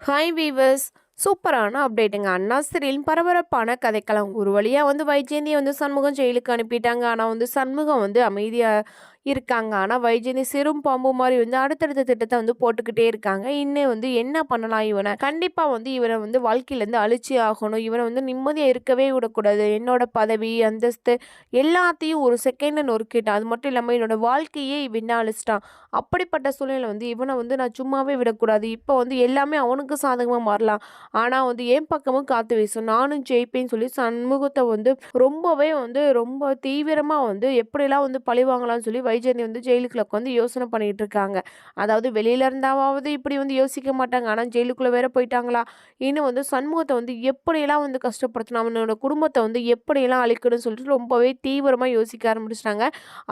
Hi viewers சூப்பரான அப்டேட்டுங்க அண்ணா சிறையில் பரபரப்பான கதைக்களம். ஒரு வழியாக வந்து வைஜெயந்தியை வந்து சண்முகம் ஜெயிலுக்கு அனுப்பிட்டாங்க. ஆனால் வந்து சண்முகம் வந்து அமைதியாக இருக்காங்க. ஆனால் வைஜெனி சிறும் பாம்பு மாதிரி வந்து அடுத்தடுத்த திட்டத்தை வந்து போட்டுக்கிட்டே இருக்காங்க. இன்னும் வந்து என்ன பண்ணலாம் இவனை? கண்டிப்பாக வந்து இவனை வந்து வாழ்க்கையிலேருந்து அழிச்சி ஆகணும். இவனை வந்து நிம்மதியாக இருக்கவே விடக்கூடாது. என்னோட பதவி அந்தஸ்து எல்லாத்தையும் ஒரு செகண்டில் நொறுக்கிட்டான். அது மட்டும் இல்லாமல் என்னோட வாழ்க்கையே இவன் அழிச்சிட்டான். அப்படிப்பட்ட சூழ்நிலை வந்து இவனை வந்து நான் சும்மாவே விடக்கூடாது. இப்போ வந்து எல்லாமே அவனுக்கு சாதகமாக மாறலாம். ஆனால் வந்து என் பக்கமும் காத்து வீசும். நானும் ஜெயிப்பேன்னு சொல்லி சண்முகத்தை வந்து ரொம்பவே வந்து ரொம்ப தீவிரமாக வந்து எப்படிலாம் வந்து பழி வாங்கலாம்னு சொல்லி வைஜெயந்தி வந்து ஜெயிலுக்குள்ள உட்காந்து யோசனை பண்ணிட்டு இருக்காங்க. அதாவது வெளியில இருந்தாவது இப்படி வந்து யோசிக்க மாட்டாங்க. ஆனால் ஜெயிலுக்குள்ளே வேற போயிட்டாங்களா? இன்னும் வந்து சண்முகத்தை வந்து எப்படியெல்லாம் வந்து கஷ்டப்படுத்தணும்? அவனோட குடும்பத்தை வந்து எப்படியெல்லாம் அழிக்கணும்னு சொல்லிட்டு ரொம்பவே தீவிரமாக யோசிக்க ஆரம்பிச்சிட்டாங்க.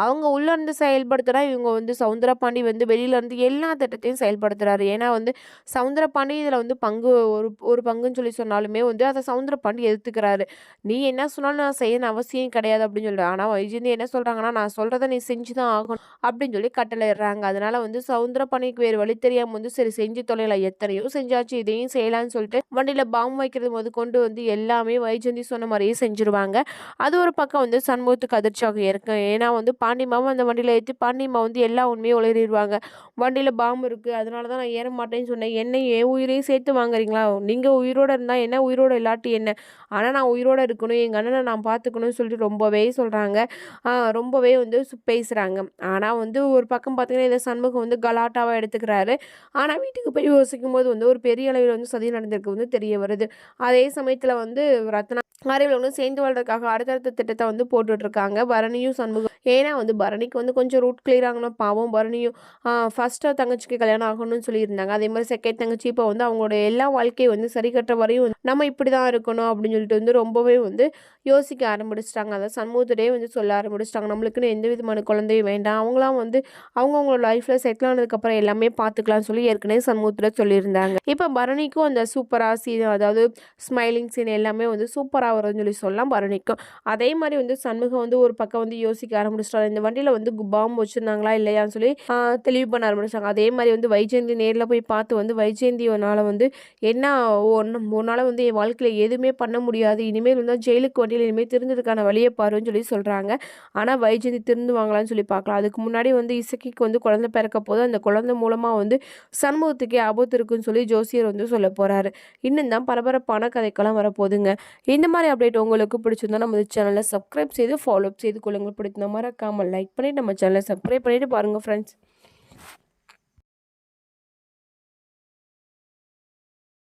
அவங்க உள்ள இருந்து செயல்படுத்துகிறா இவங்க வந்து சவுந்தரபாண்டி வந்து வெளியில இருந்து எல்லா திட்டத்தையும் செயல்படுத்துறாரு. ஏன்னா வந்து சவுந்தரபாண்டி இதில் வந்து பங்கு ஒரு ஒரு பங்குன்னு சொல்லி சொன்னாலுமே வந்து அதை சவுந்தரபாண்டி எதிர்த்துக்கிறாரு. நீ என்ன சொன்னாலும் நான் செய்யணும் அவசியம் கிடையாது அப்படின்னு சொல்லிட்டு ஆனால் வைஜந்தி என்ன சொல்கிறாங்கன்னா நான் சொல்கிறத நீ செஞ்சு தான் ஆகணும் அப்படின்னு சொல்லி கட்டளையிடுறாங்க. அதனால வந்து சவுந்தரபாண்டிக்கு வேறு வழி தெரியாமல் வந்து சரி செஞ்சு தொலைலாம் எத்தனையோ செஞ்சாச்சு இதையும் செய்யலாம்னு சொல்லிட்டு வண்டியில் பாம்பு வைக்கிறது போது கொண்டு வந்து எல்லாமே வைஜந்தி சொன்ன மாதிரியே செஞ்சுருவாங்க. அது ஒரு பக்கம் வந்து சண்முகத்துக்கு அதிர்ச்சியாக இருக்கும் ஏன்னா வந்து பாண்டிமாவும் அந்த வண்டியில் ஏற்றி பாண்டிமா வந்து எல்லா உண்மையும் உளறிடுவாங்க. வண்டியில் பாம்பு இருக்குது அதனால தான் நான் ஏற மாட்டேன்னு சொன்னேன். என்ன என் உயிரையும் சேர்த்து வாங்குறீங்களா? நீங்கள் உயிரோடு இருந்தால் என்ன? உயிரோடு இல்லாட்டி என்ன? ஆனால் நான் உயிரோடு இருக்கணும் எங்கள் அண்ணனை நான் பார்த்துக்கணும்னு சொல்லிட்டு ரொம்பவே சொல்கிறாங்க ரொம்பவே வந்து பேசுகிறாங்க பேசுகிறாங்க ஆனால் வந்து ஒரு பக்கம் பார்த்தீங்கன்னா இந்த சண்முகம் வந்து கலாட்டாவாக எடுத்துக்கிறாரு. ஆனால் வீட்டுக்கு போய் யோசிக்கும் போது வந்து ஒரு பெரிய அளவில் வந்து சதி நடந்திருக்கு வந்து தெரிய வருது. அதே சமயத்தில் வந்து ரத்னா அறிவில் சேர்ந்து வாழ்றதுக்காக அடுத்தடுத்த திட்டத்தை வந்து போட்டுட்ருக்காங்க பரணியும் சண்முகம். ஏன்னா வந்து பரணிக்கு வந்து கொஞ்சம் ரூட் கிளியர் ஆகணும். பாவம் பரணியும் ஃபஸ்ட்டாக தங்கச்சிக்கு கல்யாணம் ஆகணும்னு சொல்லியிருந்தாங்க. அதே மாதிரி செகண்ட் தங்கச்சி இப்போ வந்து அவங்களோட எல்லா வாழ்க்கையை வந்து சரி கட்டுற வரையும் நம்ம இப்படி தான் இருக்கணும் அப்படின்னு சொல்லிட்டு வந்து ரொம்பவே வந்து யோசிக்க ஆரம்பிச்சிட்டாங்க. அதை சண்முகத்திலே வந்து சொல்ல ஆரம்பிச்சிட்டாங்க. நம்மளுக்குன்னு எந்த விதமான குழந்தையும் வேண்டாம். அவங்களாம் வந்து அவங்கவுங்களோட லைஃப்பில் செட்டில் ஆனதுக்கப்புறம் எல்லாமே பார்த்துக்கலாம்னு சொல்லி ஏற்கனவே சண்முகத்தில் சொல்லியிருந்தாங்க. இப்போ பரணிக்கும் அந்த சூப்பராக சீன் அதாவது ஸ்மைலிங் சீன் எல்லாமே வந்து சூப்பராக வரும்னு சொல்லி சொல்லலாம் பரணிக்கும். அதே மாதிரி வந்து சண்முகம் வந்து ஒரு பக்கம் வந்து யோசிக்க ஆரம்பிச்சிட்டாங்க இந்த வண்டியில் வந்து பாம்பு வச்சுருந்தாங்களா இல்லையான்னு சொல்லி தெளிவு பண்ண ஆரம்பிச்சிட்டாங்க அதே மாதிரி வந்து வைஜெயந்தி நேரில் போய் பார்த்து வந்து வைஜெயந்தினால் வந்து என்ன ஒன்று உன்னால் வந்து என் வாழ்க்கையில் எதுவுமே பண்ண முடியாது. இனிமேல் வந்து ஜெயிலுக்கு வண்டியில் இனிமேல் திருந்ததுக்கான வழியை பாருன்னு சொல்லி சொல்கிறாங்க ஆனால் வைஜெயந்தி திருந்துவாங்களான்னு சொல்லி பார்க்கலாம். அதுக்கு முன்னாடி வந்து இசக்கிக்கு வந்து குழந்தை பிறக்க போது அந்த குழந்தை மூலமாக வந்து சண்முகத்துக்கே ஆபத்து இருக்குன்னு சொல்லி ஜோசியர் வந்து சொல்ல போகிறாரு இன்னும் தான் பரபரப்பான கதைக்கெல்லாம் வரப்போகுதுங்க. இந்த மாதிரி அப்டேட் உங்களுக்கு பிடிச்சிருந்தா நம்ம சேனலை சப்ஸ்கிரைப் செய்து ஃபாலோ அப் செய்து கொள்ளுங்கள். பிடிச்சிருந்தா மறக்காமல் லைக் பண்ணி நம்ம சேனலை சப்ஸ்கிரைப் பண்ணிவிட்டு பாருங்கள் ஃப்ரெண்ட்ஸ்